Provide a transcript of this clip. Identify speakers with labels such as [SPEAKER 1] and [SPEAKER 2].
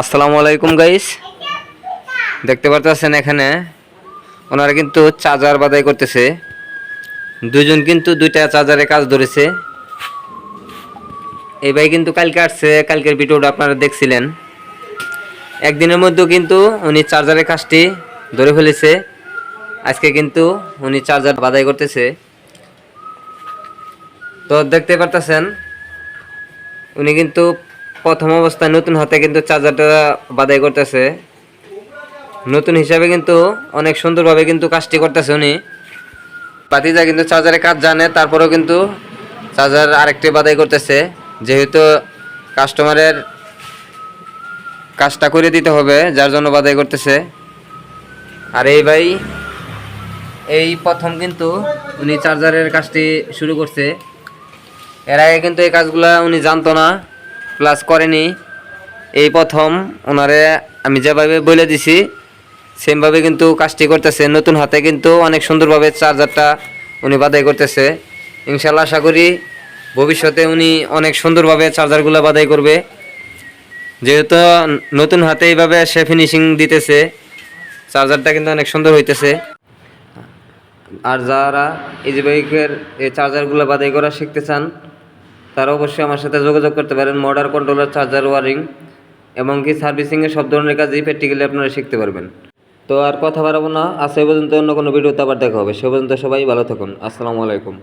[SPEAKER 1] আসসালামু আলাইকুম গাইস দেখতে পারতেছেন এখানে, ওনারা কিন্তু চার্জার বাদাই করতেছে। দুজন কিন্তু দুইটা চার্জারে কাজ ধরেছে। এই ভাই কিন্তু কালকে আসছে, কালকের ভিডিওটা আপনারা দেখছিলেন। একদিনের মধ্যেও কিন্তু উনি চার্জারের কাজটি ধরে ফেলেছে। আজকে কিন্তু উনি চার্জার বাদাই করতেছে। তো দেখতে পারতেছেন, উনি কিন্তু প্রথম অবস্থায় নতুন হাতে কিন্তু চার্জারটা বাদাই করতেছে। নতুন হিসাবে কিন্তু অনেক সুন্দরভাবে কিন্তু কাজটি করতেছে উনি। বাতিজা কিন্তু চার্জারে কাজ জানে, তারপরেও কিন্তু চার্জার আরেকটি বাদাই করতেছে। যেহেতু কাস্টমারের কাজটা করে দিতে হবে, যার জন্য বাদাই করতেছে। আর এই ভাই, এই প্রথম কিন্তু উনি চার্জারের কাজটি শুরু করছে। এর আগে কিন্তু এই কাজগুলা উনি জানতো না। প্লাস করেনি। এই প্রথম ওনারে আমি যেভাবে বলে দিছি সেমভাবে কিন্তু কাজটি করতেছে। নতুন হাতে কিন্তু অনেক সুন্দরভাবে চার্জারটা উনি বাদাই করতেছে। ইনশাল্লাহ আশা করি ভবিষ্যতে উনি অনেক সুন্দরভাবে চার্জারগুলো বাদাই করবে। যেহেতু নতুন হাতে এইভাবে সে ফিনিশিং দিতেছে চার্জারটা কিন্তু অনেক সুন্দর হইতেছে। আর যারা এই যে বাইকের এই চার্জারগুলো বাদাই করা শিখতে চান তারা অবশ্যই আমার সাথে যোগাযোগ করতে পারেন। মডার কন্ট্রোলার চার্জার ওয়ারিং এমনকি সার্ভিসিংয়ের সব ধরনের কাজই প্র্যাকটিক্যালি আপনারা শিখতে পারবেন। তো আর কথা বাড়াবো না। আজ পর্যন্ত অন্য কোনো ভিডিওতে আবার দেখা হবে। সে পর্যন্ত সবাই ভালো থাকুন। আসসালামু আলাইকুম।